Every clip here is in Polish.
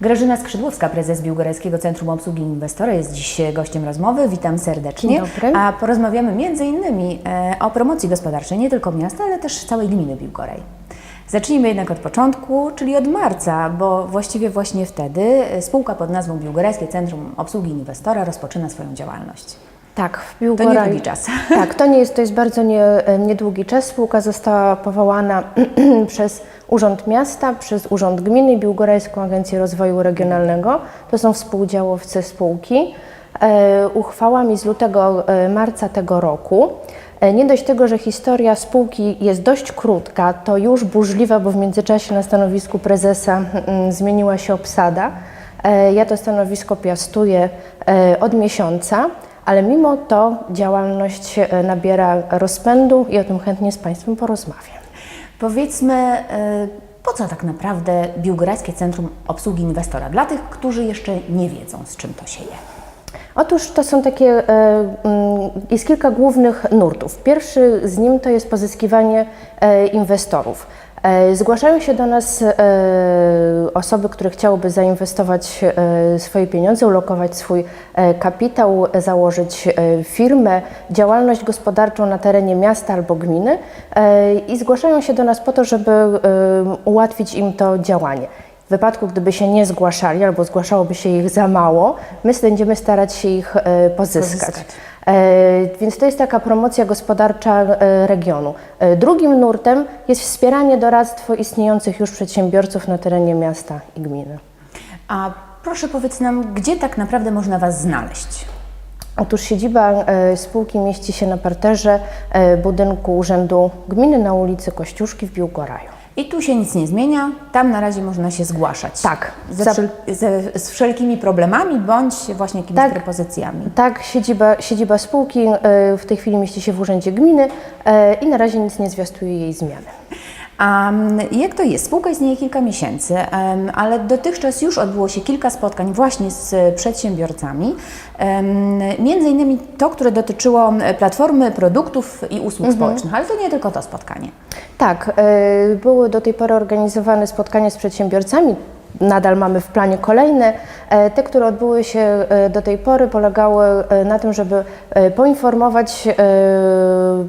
Grażyna Skrzydłowska, prezes Biłgorajskiego Centrum Obsługi Inwestora jest dziś gościem rozmowy. Witam serdecznie. A porozmawiamy między innymi e, o promocji gospodarczej nie tylko miasta, ale też całej gminy Biłgoraj. Zacznijmy jednak od początku, czyli od marca, bo właściwie właśnie wtedy e, spółka pod nazwą Biłgorajskie Centrum Obsługi Inwestora rozpoczyna swoją działalność. Tak, w To niedługi czas. Tak, to nie jest, to jest bardzo nie, niedługi czas. Spółka została powołana przez Urząd Miasta, przez Urząd Gminy i Biłgorajską Agencję Rozwoju Regionalnego. To są współdziałowcy spółki. E, uchwałami z lutego, e, marca tego roku. E, Nie dość tego, że historia spółki jest dość krótka, to już burzliwa, bo w międzyczasie na stanowisku prezesa mm, zmieniła się obsada. E, Ja to stanowisko piastuję e, od miesiąca, ale mimo to działalność e, nabiera rozpędu i o tym chętnie z Państwem porozmawiam. Powiedzmy, e, po co tak naprawdę Biłgorajskie Centrum Obsługi Inwestora? Dla tych, którzy jeszcze nie wiedzą, z czym to się je. Otóż to są takie, e, mm, jest kilka głównych nurtów. Pierwszy z nim to jest pozyskiwanie inwestorów. E, Zgłaszają się do nas e, osoby, które chciałyby zainwestować e, swoje pieniądze, ulokować swój kapitał, założyć firmę, działalność gospodarczą na terenie miasta albo gminy i zgłaszają się do nas po to, żeby ułatwić im to działanie. W wypadku, gdyby się nie zgłaszali albo zgłaszałoby się ich za mało, my będziemy starać się ich pozyskać. Pozyskać. E, Więc to jest taka promocja gospodarcza e, regionu. E, Drugim nurtem jest wspieranie doradztwo istniejących już przedsiębiorców na terenie miasta i gminy. A proszę powiedz nam, gdzie tak naprawdę można Was znaleźć? Otóż siedziba spółki mieści się na parterze budynku Urzędu Gminy na ulicy Kościuszki w Biłgoraju. I tu się nic nie zmienia, tam na razie można się zgłaszać. Tak. Ze Za- wszel ze, z wszelkimi problemami bądź właśnie jakimiś Tak. propozycjami. Tak, siedziba, siedziba spółki e, w tej chwili mieści się w Urzędzie Gminy e, i na razie nic nie zwiastuje jej zmiany. A jak to jest? Spółka istnieje kilka miesięcy, ale dotychczas już odbyło się kilka spotkań właśnie z przedsiębiorcami. Między innymi to, które dotyczyło platformy produktów i usług Mhm. społecznych, ale to nie tylko to spotkanie. Tak, e, były do tej pory organizowane spotkania z przedsiębiorcami. Nadal mamy w planie kolejne. E, Te, które odbyły się e, do tej pory, polegały e, na tym, żeby poinformować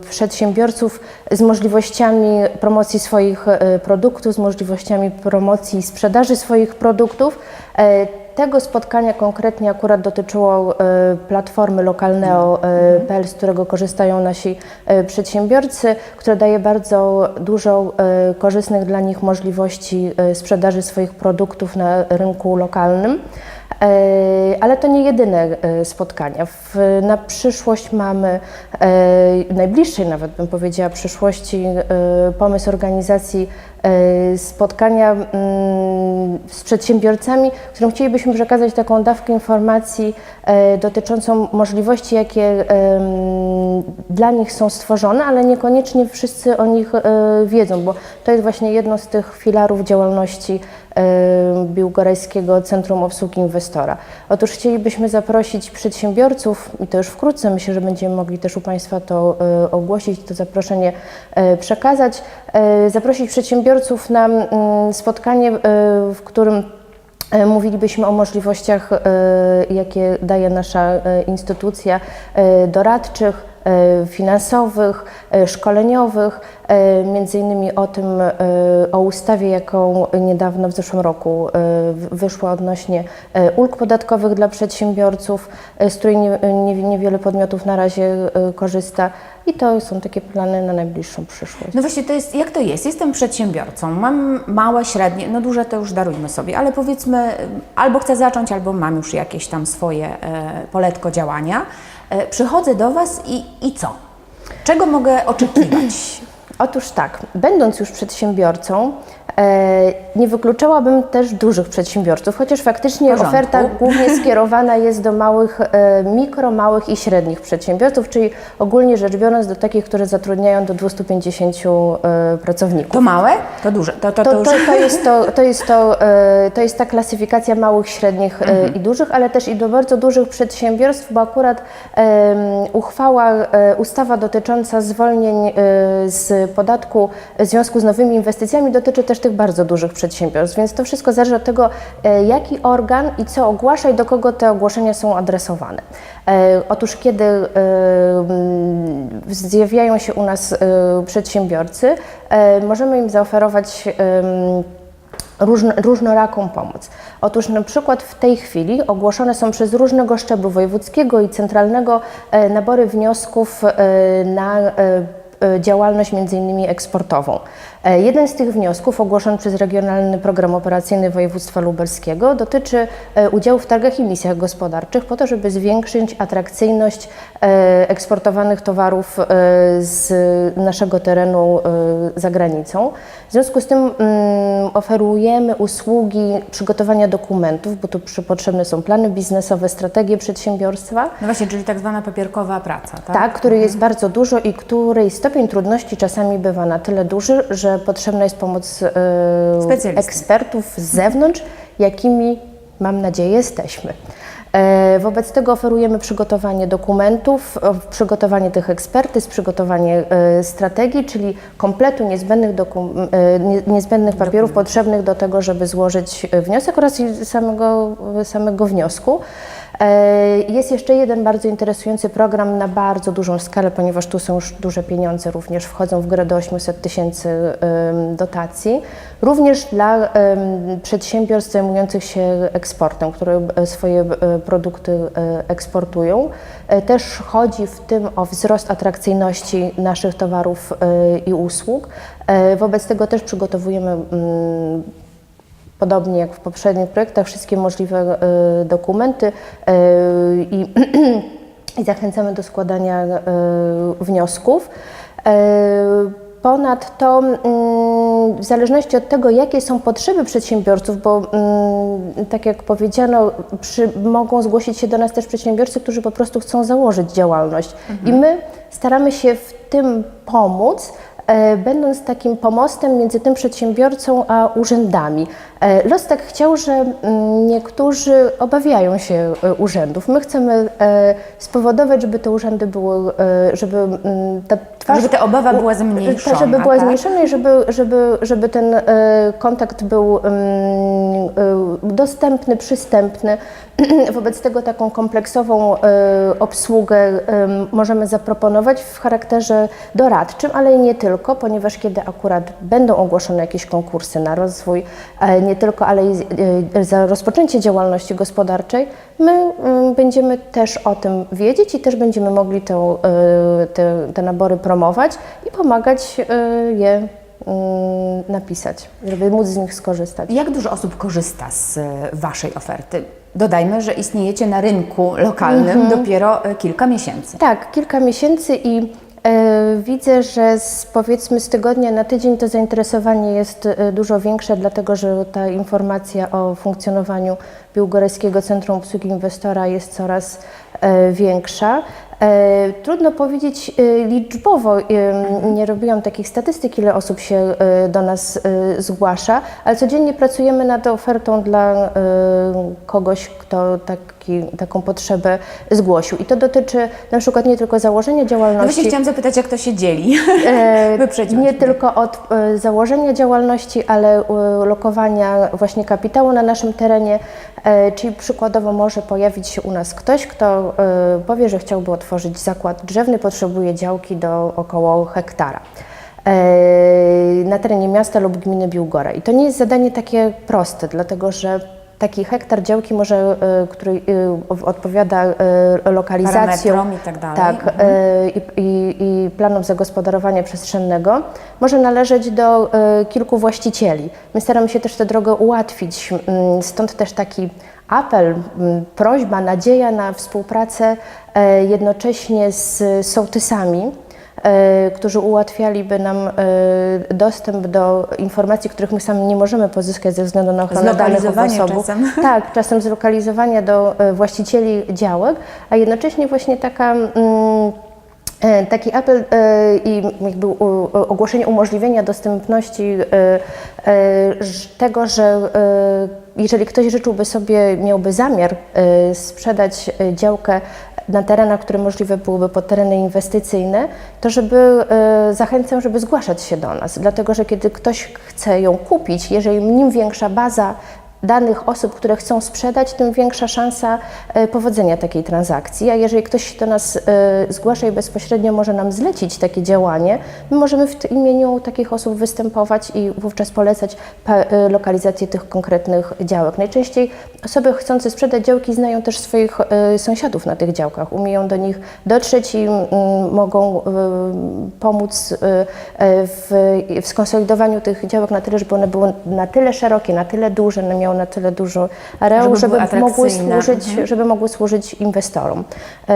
przedsiębiorców z możliwościami promocji swoich produktów, z możliwościami promocji i sprzedaży swoich produktów. E, Tego spotkania konkretnie akurat dotyczyło e, platformy lokalneo.pl, z którego korzystają nasi e, przedsiębiorcy, które daje bardzo dużo e, korzystnych dla nich możliwości e, sprzedaży swoich produktów na rynku lokalnym. E, Ale to nie jedyne e, spotkania. Na przyszłość mamy, e, najbliższej nawet bym powiedziała przyszłości, pomysł organizacji spotkania mm, z przedsiębiorcami, którym chcielibyśmy przekazać taką dawkę informacji dotyczącą możliwości, jakie dla nich są stworzone, ale niekoniecznie wszyscy o nich wiedzą, bo to jest właśnie jedno z tych filarów działalności Biłgorajskiego Centrum Obsługi Inwestora. Otóż chcielibyśmy zaprosić przedsiębiorców i to już wkrótce myślę, że będziemy mogli też u Państwa to e, ogłosić, to zaproszenie e, przekazać, zaprosić przedsiębiorców na mm, spotkanie, w którym Mówilibyśmy o możliwościach, jakie daje nasza instytucja doradczych, finansowych, e, szkoleniowych, e, między innymi o tym, e, o ustawie, jaką niedawno w zeszłym roku e, wyszła odnośnie e, ulg podatkowych dla przedsiębiorców, e, z której nie, nie, niewiele podmiotów na razie e, korzysta i to są takie plany na najbliższą przyszłość. No właśnie, to jest, jak to jest? Jestem przedsiębiorcą, mam małe, średnie, no duże to już darujmy sobie, ale powiedzmy, albo chcę zacząć, albo mam już jakieś tam swoje e, poletko działania. E, przychodzę do Was i, i co? Czego mogę oczekiwać? Otóż tak, będąc już przedsiębiorcą, nie wykluczałabym też dużych przedsiębiorców, chociaż faktycznie oferta głównie skierowana jest do małych, e, mikro, małych i średnich przedsiębiorców, czyli ogólnie rzecz biorąc do takich, które zatrudniają do 250 e, pracowników. To małe? To duże? To, to, to, To, to, to, jest to, to, jest to, e, to jest ta klasyfikacja małych, średnich e, i dużych, ale też i do bardzo dużych przedsiębiorstw, bo akurat em, uchwała, e, ustawa dotycząca zwolnień e, z podatku w związku z nowymi inwestycjami dotyczy też tych bardzo dużych przedsiębiorstw, więc to wszystko zależy od tego, e, jaki organ i co ogłasza i do kogo te ogłoszenia są adresowane. E, Otóż kiedy e, zjawiają się u nas przedsiębiorcy, możemy im zaoferować różnoraką pomoc. Otóż na przykład w tej chwili ogłoszone są przez różnego szczeblu wojewódzkiego i centralnego nabory wniosków na działalność między innymi eksportową. E, Jeden z tych wniosków ogłoszony przez Regionalny Program Operacyjny Województwa Lubelskiego dotyczy e, udziału w targach i misjach gospodarczych po to, żeby zwiększyć atrakcyjność e, eksportowanych towarów z naszego terenu za granicą. W związku z tym mm, oferujemy usługi przygotowania dokumentów, bo tu potrzebne są plany biznesowe, strategie przedsiębiorstwa. No właśnie, czyli tak zwana papierkowa praca, tak? Tak, który jest bardzo dużo i której stopień trudności czasami bywa na tyle duży, że potrzebna jest pomoc Specjalisty. ekspertów z zewnątrz, jakimi mam nadzieję jesteśmy. E, Wobec tego oferujemy przygotowanie dokumentów, przygotowanie tych ekspertyz, przygotowanie e, strategii, czyli kompletu niezbędnych, e, nie- niezbędnych papierów potrzebnych do tego, żeby złożyć wniosek oraz samego, samego wniosku. E, Jest jeszcze jeden bardzo interesujący program na bardzo dużą skalę, ponieważ tu są już duże pieniądze, również wchodzą w grę do 800 tysięcy dotacji. Również dla przedsiębiorstw zajmujących się eksportem, które e, swoje e, produkty eksportują. Też chodzi w tym o wzrost atrakcyjności naszych towarów i usług. Wobec tego też przygotowujemy mm, podobnie jak w poprzednich projektach, wszystkie możliwe e, dokumenty e, i, i zachęcamy do składania e, wniosków. Ponadto, mm, w zależności od tego, jakie są potrzeby przedsiębiorców, bo mm, tak jak powiedziano, przy, mogą zgłosić się do nas też przedsiębiorcy, którzy po prostu chcą założyć działalność. I my staramy się w tym pomóc, będąc takim pomostem między tym przedsiębiorcą a urzędami. E, Los tak chciał, że mm, niektórzy obawiają się e, urzędów. My chcemy e, spowodować, żeby te urzędy były, e, żeby mm, ta twarz... Żeby ta obawa była zmniejszona, żeby była tak? zmniejszona i żeby, żeby, żeby ten e, kontakt był mm, e, dostępny, przystępny. Wobec tego taką kompleksową e, obsługę e, możemy zaproponować w charakterze doradczym, ale nie tylko, ponieważ kiedy akurat będą ogłoszone jakieś konkursy na rozwój, e, nie tylko, ale i e, za rozpoczęcie działalności gospodarczej, my mm, będziemy też o tym wiedzieć i też będziemy mogli tę, e, te, te nabory promować i pomagać e, je mm, napisać, żeby móc z nich skorzystać. Jak dużo osób korzysta z Waszej oferty? Dodajmy, że istniejecie na rynku lokalnym dopiero e, kilka miesięcy. Tak, kilka miesięcy i widzę, że z, powiedzmy z tygodnia na tydzień to zainteresowanie jest e, dużo większe, dlatego że ta informacja o funkcjonowaniu Biłgorajskiego Centrum Obsługi Inwestora jest coraz e, większa. E, Trudno powiedzieć e, liczbowo, nie robiłam takich statystyk, ile osób się do nas zgłasza, ale codziennie pracujemy nad ofertą dla kogoś, kto taki, taką potrzebę zgłosił. I to dotyczy na przykład nie tylko założenia No właśnie działalności, chciałam zapytać, jak to się dzieli. nie tylko od założenia działalności, ale lokowania właśnie kapitału na naszym terenie, czyli przykładowo może pojawić się u nas ktoś, kto e, powie, że chciałby otworzyć zakład drzewny, potrzebuje działki do około hektara e, na terenie miasta lub gminy Biłgora. I to nie jest zadanie takie proste, dlatego że taki hektar działki może, e, który e, odpowiada e, lokalizacją, i tak dalej. tak, e, i, i, i planom zagospodarowania przestrzennego. Może należeć do kilku właścicieli. My staramy się też tę drogę ułatwić, stąd też taki apel, prośba, nadzieja na współpracę jednocześnie z sołtysami, którzy ułatwialiby nam e, dostęp do informacji, których my sami nie możemy pozyskać ze względu na ochronę danych czasem. Tak, czasem zlokalizowania do e, właścicieli działek, a jednocześnie właśnie taka. Mm, e, Taki apel e, i jakby ogłoszenie umożliwienia dostępności e, e, tego, że e, jeżeli ktoś życzyłby sobie, miałby zamiar e, sprzedać e, działkę na terenach, które możliwe byłyby pod tereny inwestycyjne, to żeby e, zachęcam, żeby zgłaszać się do nas, dlatego że kiedy ktoś chce ją kupić, jeżeli nim większa baza danych osób, które chcą sprzedać, tym większa szansa e, powodzenia takiej transakcji. A jeżeli ktoś się do nas e, zgłasza i bezpośrednio może nam zlecić takie działanie, my możemy w imieniu takich osób występować i wówczas polecać e, lokalizację tych konkretnych działek. Najczęściej osoby chcące sprzedać działki znają też swoich sąsiadów na tych działkach, umieją do nich dotrzeć i mm, mogą pomóc w, w skonsolidowaniu tych działek na tyle, żeby one były na tyle szerokie, na tyle duże, one miały na tyle dużo areału, Żeby żeby, mogły służyć, żeby mogły służyć inwestorom. E,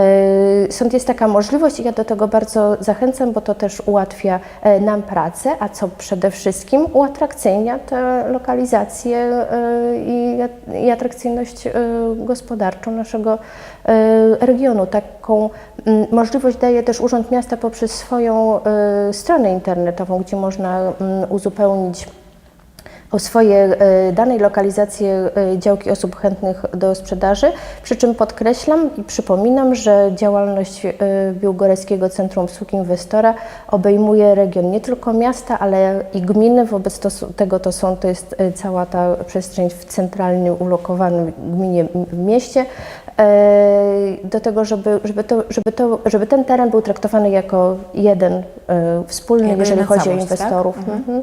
Stąd jest taka możliwość i ja do tego bardzo zachęcam, bo to też ułatwia e, nam pracę, a co przede wszystkim uatrakcyjnia tę lokalizację e, i, i atrakcyjność gospodarczą naszego regionu. Taką możliwość daje też Urząd Miasta poprzez swoją stronę internetową, gdzie można uzupełnić o swoje e, danej lokalizacje e, działki osób chętnych do sprzedaży. Przy czym podkreślam i przypominam, że działalność e, Biłgorajskiego Centrum Obsług Inwestora obejmuje region nie tylko miasta, ale i gminy. Wobec to, tego to są, to jest cała ta przestrzeń w centralnie ulokowanym gminie, w mieście. Do tego, żeby, żeby, to, żeby, to, żeby ten teren był traktowany jako jeden wspólny, jeżeli chodzi o całość, tak? inwestorów. Mhm.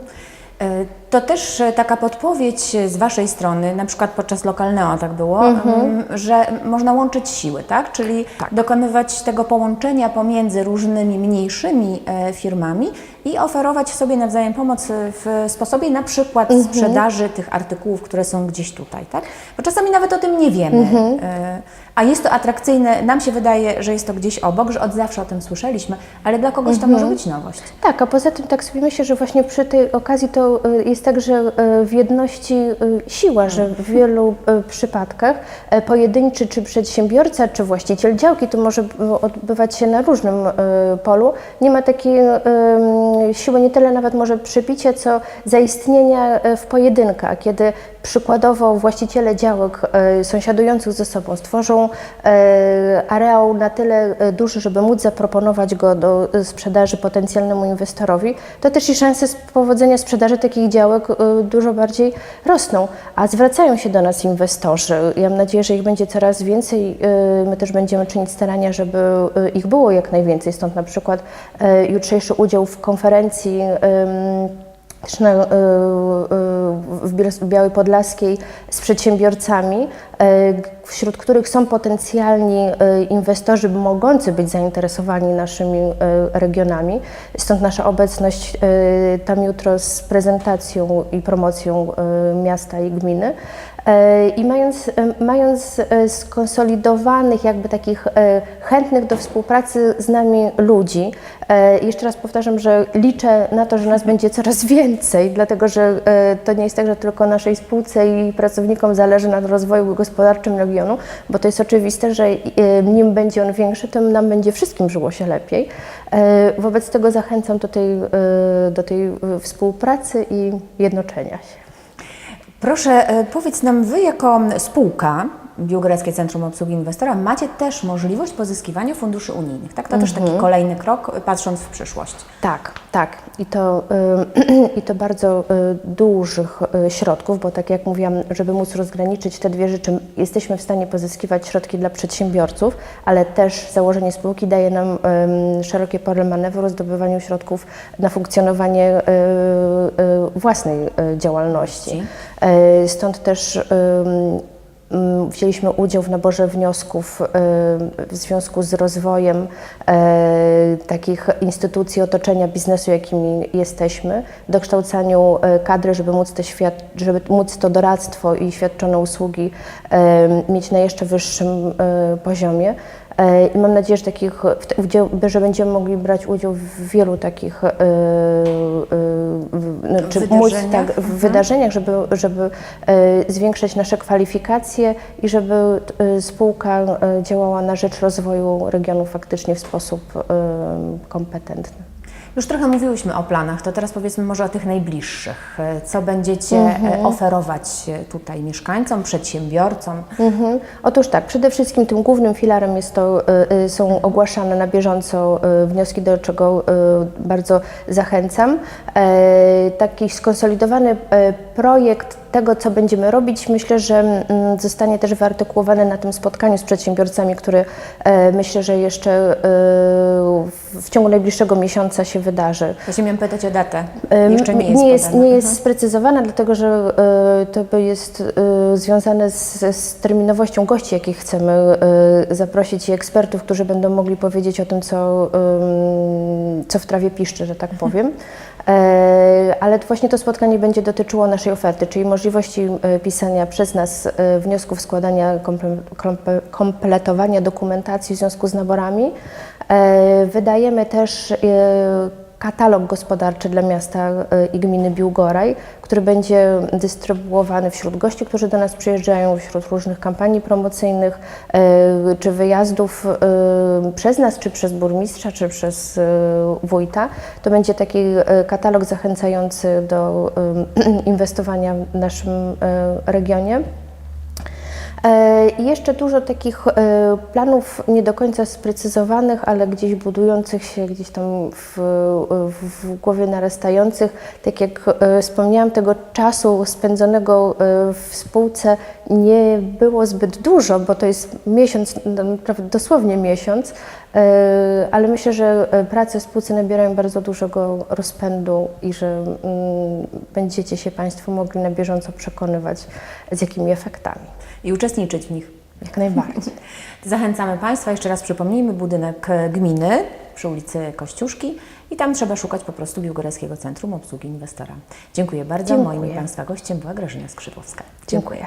E, To też e, taka podpowiedź z Waszej strony, na przykład podczas Lokalneo tak było, em, że można łączyć siły, tak? Czyli dokonywać tego połączenia pomiędzy różnymi mniejszymi e, firmami i oferować sobie nawzajem pomoc e, w sposobie na przykład sprzedaży tych artykułów, które są gdzieś tutaj, tak? Bo czasami nawet o tym nie wiemy. E, A jest to atrakcyjne, nam się wydaje, że jest to gdzieś obok, że od zawsze o tym słyszeliśmy, ale dla kogoś to może być nowość. Tak, a poza tym tak sobie myślę, że właśnie przy tej okazji to y, jest tak, że y, w jedności y, siła, że w wielu y, przypadkach e, pojedynczy czy przedsiębiorca, czy właściciel działki, to może y, odbywać się na różnym y, polu, nie ma takiej y, siły nie tyle nawet może przypicia, co zaistnienia y, w pojedynkach, kiedy przykładowo właściciele działek y, sąsiadujących ze sobą stworzą e, areał na tyle e, duży, żeby móc zaproponować go do e, sprzedaży potencjalnemu inwestorowi, to też i szanse powodzenia sprzedaży takich działek e, dużo bardziej rosną. A zwracają się do nas inwestorzy. Ja mam nadzieję, że ich będzie coraz więcej. E, My też będziemy czynić starania, żeby e, ich było jak najwięcej. Stąd na przykład e, jutrzejszy udział w konferencji też na, y, y, w Białej Podlaskiej z przedsiębiorcami, y, wśród których są potencjalni y, inwestorzy mogący być zainteresowani naszymi y, regionami. Stąd nasza obecność tam jutro z prezentacją i promocją miasta i gminy. E, I mając, e, mając e, skonsolidowanych, jakby takich e, chętnych do współpracy z nami ludzi, e, jeszcze raz powtarzam, że liczę na to, że nas będzie coraz więcej, dlatego że e, to nie jest tak, że tylko naszej spółce i pracownikom zależy na rozwoju gospodarczym regionu, bo to jest oczywiste, że nim będzie on większy, tym nam będzie wszystkim żyło się lepiej. E, Wobec tego zachęcam do tej, e, do tej e, współpracy i jednoczenia się. Proszę, e, powiedz nam, Wy jako spółka, Biłgorajskie Centrum Obsługi Inwestora, macie też możliwość pozyskiwania funduszy unijnych, tak? To też taki kolejny krok, patrząc w przyszłość. Tak, tak. I to, y, i to bardzo y, dużych y, środków, bo tak jak mówiłam, żeby móc rozgraniczyć te dwie rzeczy, jesteśmy w stanie pozyskiwać środki dla przedsiębiorców, ale też założenie spółki daje nam szerokie pole manewru zdobywaniu środków na funkcjonowanie własnej działalności. Stąd też Wzięliśmy udział w naborze wniosków y, w związku z rozwojem e, takich instytucji otoczenia biznesu, jakimi jesteśmy, dokształcaniu e, kadry, żeby móc, te świad- żeby móc to doradztwo i świadczone usługi mieć na jeszcze wyższym poziomie. E, I mam nadzieję, że, takich, że będziemy mogli brać udział w wielu takich e, e, no, czy móc, Wydarzeniach? tak, w wydarzeniach, żeby, żeby zwiększać nasze kwalifikacje i żeby spółka działała na rzecz rozwoju regionu faktycznie w sposób kompetentny. Już trochę mówiłyśmy o planach, to teraz powiedzmy może o tych najbliższych. E, Co będziecie e, oferować e, tutaj mieszkańcom, przedsiębiorcom? Mhm. Otóż tak, przede wszystkim tym głównym filarem jest to, są ogłaszane na bieżąco wnioski, do czego bardzo zachęcam. Taki skonsolidowany projekt tego, co będziemy robić, myślę, że mm, zostanie też wyartykułowany na tym spotkaniu z przedsiębiorcami, które e, myślę, że jeszcze e, w- ciągu najbliższego miesiąca się wydarzy. Właśnie miałam pytać o datę. Jeszcze nie jest nie jest, podana. nie jest sprecyzowana, dlatego że e, to jest związane z, z terminowością gości, jakich chcemy zaprosić i ekspertów, którzy będą mogli powiedzieć o tym, co, co w trawie piszczy, że tak powiem. Ale właśnie to spotkanie będzie dotyczyło naszej oferty, czyli możliwości e, pisania przez nas e, wniosków, składania, komple- komple- kompletowania dokumentacji w związku z naborami. E, Wydajemy też katalog gospodarczy dla miasta e, i gminy Biłgoraj, który będzie dystrybuowany wśród gości, którzy do nas przyjeżdżają, wśród różnych kampanii promocyjnych, e, czy wyjazdów e, przez nas, czy przez burmistrza, czy przez wójta. To będzie taki katalog zachęcający do inwestowania w naszym regionie. E, I jeszcze dużo takich e, planów nie do końca sprecyzowanych, ale gdzieś budujących się, gdzieś tam w, w, głowie narastających. Tak jak e, wspomniałam, tego czasu spędzonego w spółce nie było zbyt dużo, bo to jest miesiąc, dosłownie miesiąc, ale myślę, że prace w spółce nabierają bardzo dużego rozpędu i że mm, będziecie się Państwo mogli na bieżąco przekonywać, z jakimi efektami. I uczestniczyć w nich. Jak najbardziej. Zachęcamy Państwa, jeszcze raz przypomnijmy, budynek gminy przy ulicy Kościuszki i tam trzeba szukać po prostu Biłgorajskiego Centrum Obsługi Inwestora. Dziękuję bardzo. Dziękuję. Moim i Państwa gościem była Grażyna Skrzydłowska. Dziękuję.